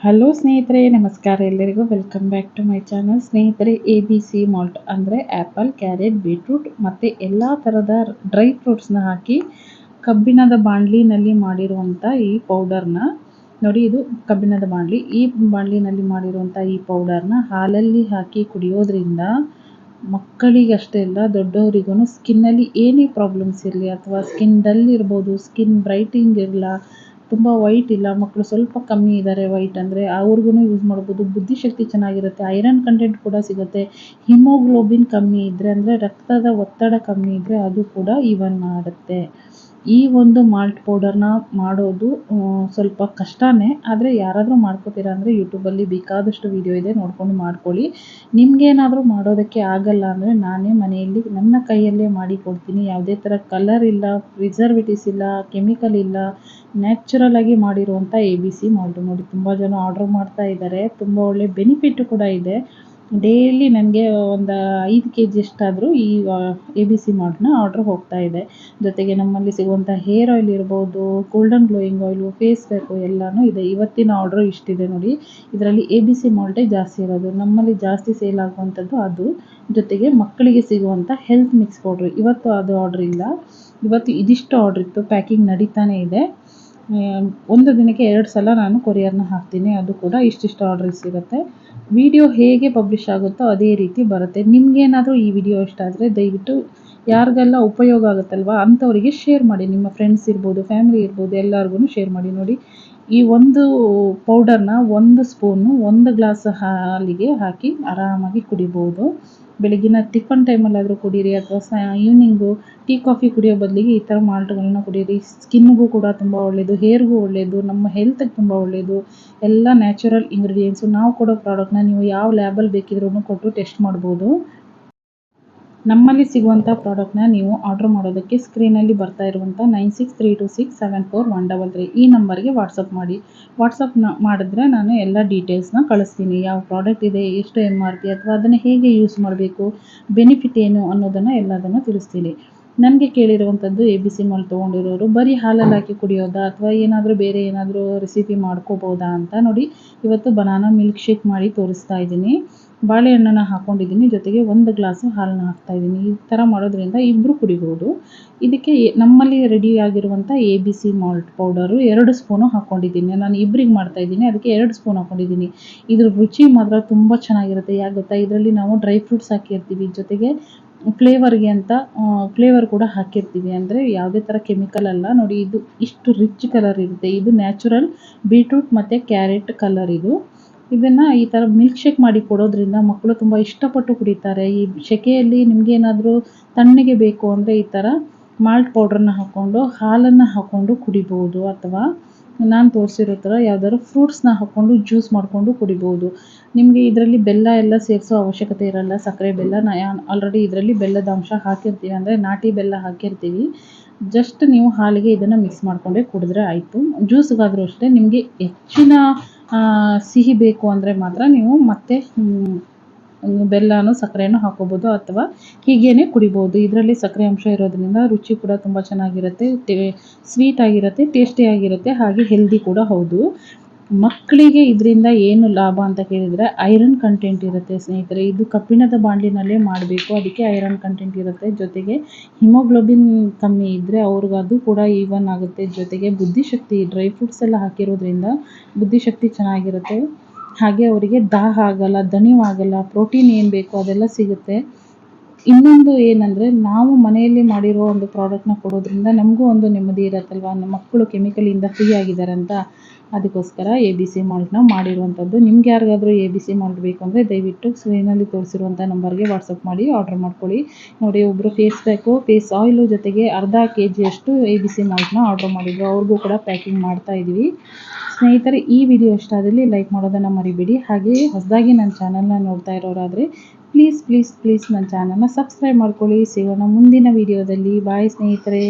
Hello ಸ್ನೇಹಿತರೆ, ನಮಸ್ಕಾರ ಎಲ್ಲರಿಗೂ. Welcome back to my channel ಸ್ನೇಹಿತರೆ ಎ ಬಿ ಸಿ ಮಾಲ್ಟ್ ಅಂದರೆ ಆ್ಯಪಲ್ ಕ್ಯಾರೆಟ್ ಬೀಟ್ರೂಟ್ ಮತ್ತು ಎಲ್ಲ ಥರದ ಡ್ರೈ ಫ್ರೂಟ್ಸ್ನ ಹಾಕಿ ಕಬ್ಬಿಣದ ಬಾಣಲಿನಲ್ಲಿ ಮಾಡಿರುವಂಥ ಈ ಪೌಡರ್ನ ನೋಡಿ, ಇದು ಕಬ್ಬಿಣದ ಬಾಣಲಿ. ಈ ಬಾಣಲಿನಲ್ಲಿ ಮಾಡಿರುವಂಥ ಈ ಪೌಡರ್ನ ಹಾಲಲ್ಲಿ ಹಾಕಿ ಕುಡಿಯೋದ್ರಿಂದ ಮಕ್ಕಳಿಗಷ್ಟೇ ಅಲ್ಲ ದೊಡ್ಡವರಿಗೂ ಸ್ಕಿನ್ನಲ್ಲಿ ಏನೇ ಪ್ರಾಬ್ಲಮ್ಸ್ ಇರಲಿ, ಅಥವಾ ಸ್ಕಿನ್ ಡಲ್ ಇರ್ಬೋದು ಸ್ಕಿನ್ ಬ್ರೈಟಿಂಗ್ ಇರಲ್ಲ ತುಂಬ ವೈಟ್ ಇಲ್ಲ ಮಕ್ಕಳು ಸ್ವಲ್ಪ ಕಮ್ಮಿ ಇದ್ದಾರೆ ವೈಟ್ ಅಂದರೆ ಅವ್ರಿಗೂ ಯೂಸ್ ಮಾಡ್ಬೋದು. ಬುದ್ಧಿಶಕ್ತಿ ಚೆನ್ನಾಗಿರುತ್ತೆ. ಐರನ್ ಕಂಟೆಂಟ್ ಕೂಡ ಸಿಗುತ್ತೆ. ಹಿಮೋಗ್ಲೋಬಿನ್ ಕಮ್ಮಿ ಇದ್ದರೆ ಅಂದರೆ ರಕ್ತದ ಒತ್ತಡ ಕಮ್ಮಿ ಇದ್ದರೆ ಅದು ಕೂಡ ಈವನ್ ಮಾಡುತ್ತೆ ಈ ಒಂದು ಮಾಲ್ಟ್ ಪೌಡರ್ನ ಮಾಡೋದು ಸ್ವಲ್ಪ ಕಷ್ಟನೇ, ಆದರೆ ಯಾರಾದರೂ ಮಾಡ್ಕೋತೀರ ಅಂದರೆ ಯೂಟ್ಯೂಬಲ್ಲಿ ಬೇಕಾದಷ್ಟು ವಿಡಿಯೋ ಇದೆ, ನೋಡಿಕೊಂಡು ಮಾಡ್ಕೊಳ್ಳಿ. ನಿಮಗೇನಾದರೂ ಮಾಡೋದಕ್ಕೆ ಆಗಲ್ಲ ಅಂದರೆ ನಾನೇ ಮನೆಯಲ್ಲಿ ನನ್ನ ಕೈಯಲ್ಲೇ ಮಾಡಿ ಕೊಡ್ತೀನಿ. ಯಾವುದೇ ಥರ ಕಲರ್ ಇಲ್ಲ ಪ್ರಿಸರ್ವೇಟಿವ್ಸ್ ಇಲ್ಲ ಕೆಮಿಕಲ್ ಇಲ್ಲ ನ್ಯಾಚುರಲ್ ಆಗಿ ಮಾಡಿರುವಂಥ ಎ ಬಿ ಸಿ ಮಾಲ್ಟು ನೋಡಿ. ತುಂಬ ಜನ ಆರ್ಡ್ರ್ ಮಾಡ್ತಾ ಇದ್ದಾರೆ. ತುಂಬ ಒಳ್ಳೆ ಬೆನಿಫಿಟ್ ಕೂಡ ಇದೆ. ಡೈಲಿ ನನಗೆ ಒಂದು ಐದು ಕೆ ಜಿ ಅಷ್ಟಾದರೂ ಈ ಎ ಬಿ ಸಿ ಮಾರ್ಟ್ನ ಆರ್ಡ್ರ್ ಹೋಗ್ತಾ ಇದೆ. ಜೊತೆಗೆ ನಮ್ಮಲ್ಲಿ ಸಿಗುವಂಥ ಹೇರ್ ಆಯಿಲ್ ಇರ್ಬೋದು golden glowing oil face pack ಎಲ್ಲನೂ ಇದೆ. ಇವತ್ತಿನ ಆರ್ಡ್ರು ಇಷ್ಟಿದೆ ನೋಡಿ. ಇದರಲ್ಲಿ ಎ ಬಿ ಸಿ ಮಾಲ್ಟೇ ಜಾಸ್ತಿ ಇರೋದು. ನಮ್ಮಲ್ಲಿ ಜಾಸ್ತಿ ಸೇಲ್ ಆಗುವಂಥದ್ದು ಅದು. ಜೊತೆಗೆ ಮಕ್ಕಳಿಗೆ ಸಿಗುವಂಥ ಹೆಲ್ತ್ ಮಿಕ್ಸ್ ಪೌಡ್ರು ಇವತ್ತು ಅದು ಆರ್ಡ್ರ್ ಇಲ್ಲ. ಇವತ್ತು ಇದಿಷ್ಟು ಆರ್ಡ್ರ್ ಇತ್ತು. ಪ್ಯಾಕಿಂಗ್ ನಡೀತಾನೆ ಇದೆ. ಒಂದು ದಿನಕ್ಕೆ ಎರಡು ಸಲ ನಾನು ಕೊರಿಯರ್ನ ಹಾಕ್ತೀನಿ. ಅದು ಕೂಡ ಇಷ್ಟಿಷ್ಟು ಆರ್ಡರ್ ಇರುತ್ತೆ ವಿಡಿಯೋ ಹೇಗೆ ಪಬ್ಲಿಷ್ ಆಗುತ್ತೋ ಅದೇ ರೀತಿ ಬರುತ್ತೆ. ನಿಮಗೇನಾದರೂ ಈ ವಿಡಿಯೋ ಇಷ್ಟ ಆದರೆ ದಯವಿಟ್ಟು ಯಾರಿಗೆಲ್ಲ ಉಪಯೋಗ ಆಗುತ್ತಲ್ವ ಅಂಥವರಿಗೆ ಶೇರ್ ಮಾಡಿ. ನಿಮ್ಮ ಫ್ರೆಂಡ್ಸ್ ಇರ್ಬೋದು, ಫ್ಯಾಮಿಲಿ ಇರ್ಬೋದು ಎಲ್ಲರಿಗೂ ಶೇರ್ ಮಾಡಿ. ನೋಡಿ, ಈ ಒಂದು ಪೌಡರ್ನ ಒಂದು ಸ್ಪೂನು ಒಂದು ಗ್ಲಾಸ್ ಹಾಲಿಗೆ ಹಾಕಿ ಆರಾಮಾಗಿ ಕುಡಿಬೋದು. ಬೆಳಗಿನ ಟಿಫನ್ ಟೈಮಲ್ಲಾದರೂ ಕುಡೀರಿ, ಅಥವಾ ಸ ಈವ್ನಿಂಗು ಟೀ, ಕಾಫಿ ಕುಡಿಯೋ ಬದಲಿಗೆ ಈ ಥರ ಮಾಲ್ಟ್ಗಳನ್ನ ಕುಡೀರಿ. ಸ್ಕಿನ್ನಿಗೂ ಕೂಡ ತುಂಬ ಒಳ್ಳೆಯದು ಹೇರ್ಗೂ ಒಳ್ಳೆಯದು ನಮ್ಮ ಹೆಲ್ತ್ಗೆ ತುಂಬ ಒಳ್ಳೆಯದು ಎಲ್ಲ ನ್ಯಾಚುರಲ್ ಇಂಗ್ರೀಡಿಯೆಂಟ್ಸು ನಾವು ಕೊಡೋ ಪ್ರಾಡಕ್ಟ್ನ ನೀವು ಯಾವ ಲ್ಯಾಬಲ್ಲಿ ಬೇಕಿದ್ರೂ ಕೊಟ್ಟು ಟೆಸ್ಟ್ ಮಾಡ್ಬೋದು. ನಮ್ಮಲ್ಲಿ ಸಿಗುವಂಥ ಪ್ರಾಡಕ್ಟ್ನ ನೀವು ಆರ್ಡ್ರ್ ಮಾಡೋದಕ್ಕೆ ಸ್ಕ್ರೀನಲ್ಲಿ ಬರ್ತಾ ಇರುವಂಥ nine six three two six seven four one double three ಈ ನಂಬರ್ಗೆ ವಾಟ್ಸಪ್ ಮಾಡಿ. ವಾಟ್ಸಪ್ನ ಮಾಡಿದ್ರೆ ನಾನು ಎಲ್ಲ ಡೀಟೇಲ್ಸ್ನ ಕಳಿಸ್ತೀನಿ. ಯಾವ ಪ್ರಾಡಕ್ಟ್ ಇದೆ, ಎಷ್ಟು ಎಂ ಆರ್ ಪಿ ಅಥವಾ ಅದನ್ನು ಹೇಗೆ ಯೂಸ್ ಮಾಡಬೇಕು ಬೆನಿಫಿಟ್ ಏನು ಅನ್ನೋದನ್ನು ಎಲ್ಲದನ್ನು ತಿಳಿಸ್ತೀನಿ. ನನಗೆ ಕೇಳಿರುವಂಥದ್ದು ಎ ಬಿ ಸಿ ಮಾಲ್ ತೊಗೊಂಡಿರೋರು, ಬರೀ ಹಾಲಲ್ಲಿ ಹಾಕಿ ಕುಡಿಯೋದಾ ಅಥವಾ ಏನಾದರೂ ಬೇರೆ ಏನಾದರೂ ರೆಸಿಪಿ ಮಾಡ್ಕೋಬೋದಾ ಅಂತ ನೋಡಿ ಇವತ್ತು ಬನಾನಾ ಮಿಲ್ಕ್ ಶೇಕ್ ಮಾಡಿ ತೋರಿಸ್ತಾ ಇದ್ದೀನಿ. ಬಾಳೆಹಣ್ಣನ್ನ ಹಾಕ್ಕೊಂಡಿದ್ದೀನಿ ಜೊತೆಗೆ ಒಂದು ಗ್ಲಾಸು ಹಾಲನ್ನ ಹಾಕ್ತಾಯಿದ್ದೀನಿ ಈ ಥರ ಮಾಡೋದ್ರಿಂದ ಇಬ್ಬರು ಕುಡಿಬೋದು. ಇದಕ್ಕೆ ನಮ್ಮಲ್ಲಿ ರೆಡಿ ಆಗಿರುವಂಥ A B C malt powder ಎರಡು ಸ್ಪೂನು ಹಾಕ್ಕೊಂಡಿದ್ದೀನಿ ನಾನು ಇಬ್ಬರಿಗೆ ಮಾಡ್ತಾಯಿದ್ದೀನಿ ಅದಕ್ಕೆ ಎರಡು ಸ್ಪೂನ್ ಹಾಕ್ಕೊಂಡಿದ್ದೀನಿ ಇದ್ರ ರುಚಿ ಮಾತ್ರ ತುಂಬ ಚೆನ್ನಾಗಿರುತ್ತೆ. ಯಾಕೆ ಗೊತ್ತಾ? ಇದರಲ್ಲಿ ನಾವು ಡ್ರೈ ಫ್ರೂಟ್ಸ್ ಹಾಕಿರ್ತೀವಿ. ಜೊತೆಗೆ ಫ್ಲೇವರ್ಗೆ ಅಂತ ಫ್ಲೇವರ್ ಕೂಡ ಹಾಕಿರ್ತೀವಿ. ಅಂದರೆ ಯಾವುದೇ ಥರ ಕೆಮಿಕಲ್ ಅಲ್ಲ. ನೋಡಿ, ಇದು ಇಷ್ಟು ರಿಚ್ ಕಲರ್ ಇರುತ್ತೆ. ಇದು ನ್ಯಾಚುರಲ್ ಬೀಟ್ರೂಟ್ ಮತ್ತು ಕ್ಯಾರೆಟ್ ಕಲರ್ ಇದು. ಇದನ್ನು ಈ ಥರ ಮಿಲ್ಕ್ ಶೇಕ್ ಮಾಡಿ ಕೊಡೋದ್ರಿಂದ ಮಕ್ಕಳು ತುಂಬ ಇಷ್ಟಪಟ್ಟು ಕುಡಿತಾರೆ. ಈ ಸೆಕೆಯಲ್ಲಿ ನಿಮಗೇನಾದರೂ ತಣ್ಣಗೆ ಬೇಕು ಅಂದರೆ ಈ ಥರ ಮಾಲ್ಟ್ ಪೌಡ್ರನ್ನ ಹಾಕ್ಕೊಂಡು ಹಾಲನ್ನು ಹಾಕ್ಕೊಂಡು ಕುಡಿಬೋದು ಅಥವಾ ನಾನು ತೋರಿಸಿರೋ ಥರ ಯಾವ್ದಾದ್ರು ಫ್ರೂಟ್ಸ್ನ ಹಾಕ್ಕೊಂಡು ಜ್ಯೂಸ್ ಮಾಡಿಕೊಂಡು ಕುಡಿಬೋದು. ನಿಮಗೆ ಇದರಲ್ಲಿ ಬೆಲ್ಲ ಎಲ್ಲ ಸೇರಿಸೋ ಅವಶ್ಯಕತೆ ಇರಲ್ಲ, ಸಕ್ಕರೆ ಬೆಲ್ಲ. ನಾ ಆಲ್ರೆಡಿ ಇದರಲ್ಲಿ ಬೆಲ್ಲದ ಅಂಶ ಹಾಕಿರ್ತೀವಿ ಅಂದರೆ ನಾಟಿ ಬೆಲ್ಲ ಹಾಕಿರ್ತೀವಿ. ಜಸ್ಟ್ ನೀವು ಹಾಲಿಗೆ ಇದನ್ನು ಮಿಕ್ಸ್ ಮಾಡಿಕೊಂಡೇ ಕುಡಿದ್ರೆ ಆಯಿತು. ಜ್ಯೂಸ್ಗಾದರೂ ಅಷ್ಟೇ ನಿಮಗೆ ಹೆಚ್ಚಿನ ಸಿಹಿ ಬೇಕು ಅಂದರೆ ಮಾತ್ರ ನೀವು ಮತ್ತೆ ಬೆಲ್ಲನೂ ಸಕ್ಕರೆನೂ ಹಾಕೋಬೋದು ಅಥವಾ ಹೀಗೇ ಕುಡಿಬೋದು. ಇದರಲ್ಲಿ ಸಕ್ಕರೆ ಅಂಶ ಇರೋದ್ರಿಂದ ರುಚಿ ಕೂಡ ತುಂಬ ಚೆನ್ನಾಗಿರುತ್ತೆ ಸ್ವೀಟ್ ಆಗಿರುತ್ತೆ ಟೇಸ್ಟಿಯಾಗಿರುತ್ತೆ ಹಾಗೆ ಹೆಲ್ದಿ ಕೂಡ ಹೌದು. ಮಕ್ಕಳಿಗೆ ಇದರಿಂದ ಏನು ಲಾಭ ಅಂತ ಕೇಳಿದರೆ ಐರನ್ ಕಂಟೆಂಟ್ ಇರುತ್ತೆ ಸ್ನೇಹಿತರೆ. ಇದು ಕಬ್ಬಿಣದ ಬಾಂಡ್ಲಿನಲ್ಲೇ ಮಾಡಬೇಕು. ಅದಕ್ಕೆ ಐರನ್ ಕಂಟೆಂಟ್ ಇರುತ್ತೆ. ಜೊತೆಗೆ ಹಿಮೋಗ್ಲೋಬಿನ್ ಕಮ್ಮಿ ಇದ್ದರೆ ಅವ್ರಿಗೆ ಅದು ಕೂಡ ಈವನ್ ಆಗುತ್ತೆ. ಜೊತೆಗೆ ಬುದ್ಧಿಶಕ್ತಿ ಡ್ರೈ ಫ್ರೂಟ್ಸ್ ಎಲ್ಲ ಹಾಕಿರೋದ್ರಿಂದ ಬುದ್ಧಿಶಕ್ತಿ ಚೆನ್ನಾಗಿರುತ್ತೆ. ಹಾಗೆ ಅವರಿಗೆ ದಾಹ ಆಗಲ್ಲ ದಣಿವಾಗಲ್ಲ ಪ್ರೋಟೀನ್ ಏನು ಬೇಕೋ ಅದೆಲ್ಲ ಸಿಗುತ್ತೆ. ಇನ್ನೊಂದು ಏನಂದರೆ ನಾವು ಮನೆಯಲ್ಲಿ ಮಾಡಿರೋ ಒಂದು ಪ್ರಾಡಕ್ಟ್ನ ಕೊಡೋದ್ರಿಂದ ನಮಗೂ ಒಂದು ನೆಮ್ಮದಿ ಇರತ್ತಲ್ವಾ? ನಮ್ಮ ಮಕ್ಕಳು ಕೆಮಿಕಲಿಂದ ಫ್ರೀ ಆಗಿದ್ದಾರೆ ಅಂತ ಅದಕ್ಕೋಸ್ಕರ ಎ ಬಿ ಸಿ ಮಾಲ್ಟ್ನ ಮಾಡಿರುವಂಥದ್ದು ನಿಮ್ಗೆ ಯಾರಿಗಾದರೂ ಎ ಬಿ ಸಿ ಮಾಲ್ಟ್ ಬೇಕು ಅಂದರೆ ದಯವಿಟ್ಟು ಸ್ಕ್ರೀನಲ್ಲಿ ತೋರಿಸಿರುವಂಥ ನಂಬರ್ಗೆ ವಾಟ್ಸಪ್ ಮಾಡಿ ಆರ್ಡ್ರ್ ಮಾಡ್ಕೊಳ್ಳಿ. ನೋಡಿ ಒಬ್ಬರು ಫೇಸ್ ಪ್ಯಾಕು ಫೇಸ್ ಆಯಿಲು ಜೊತೆಗೆ ಅರ್ಧ ಕೆ ಜಿಯಷ್ಟು ಎ ಬಿ ಸಿ ಮಾಲ್ಟ್ನ ಆರ್ಡ್ರ್ ಮಾಡಿದ್ರು. ಅವ್ರಿಗೂ ಕೂಡ ಪ್ಯಾಕಿಂಗ್ ಮಾಡ್ತಾ ಇದ್ದೀವಿ ಸ್ನೇಹಿತರೆ, ಈ ವಿಡಿಯೋ ಇಷ್ಟ ಆದಲ್ಲಿ ಲೈಕ್ ಮಾಡೋದನ್ನು ಮರಿಬೇಡಿ. ಹಾಗೆ ಹೊಸದಾಗಿ ನನ್ನ ಚಾನಲ್ನ ನೋಡ್ತಾ ಇರೋರಾದರೆ ಪ್ಲೀಸ್ ಪ್ಲೀಸ್ ಪ್ಲೀಸ್ ನನ್ನ ಚಾನಲ್ನ ಸಬ್ಸ್ಕ್ರೈಬ್ ಮಾಡ್ಕೊಳ್ಳಿ. ಸಿಗೋಣ ಮುಂದಿನ ವಿಡಿಯೋದಲ್ಲಿ ಬಾಯ್ ಸ್ನೇಹಿತರೆ.